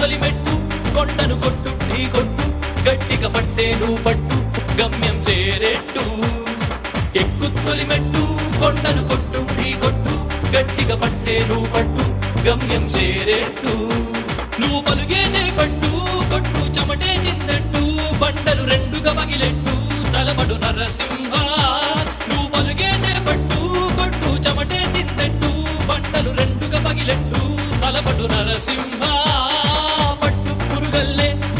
కొట్టు ఢీ కొట్టు గట్టిక పట్టే నువ్వు పట్టు గమ్యం చేరేట్టు. ఎక్కు తొలిమెట్టు కొండను కొట్టు ఢీ కొట్టు గట్టిక పట్టే నువ్వు పట్టు గమ్యం చేరేట్టు. నువ్వు పలుగే చేపట్టు కొట్టు చెమటే చిందట్టు బండలు రెండుగా పగిలెట్టు తలబడు నరసింహ. నువ్వు పలుగే చేపట్టు కొట్టు చెమటే చిందట్టు బండలు రెండుగా పగిలెట్టు తలబడు నరసింహ.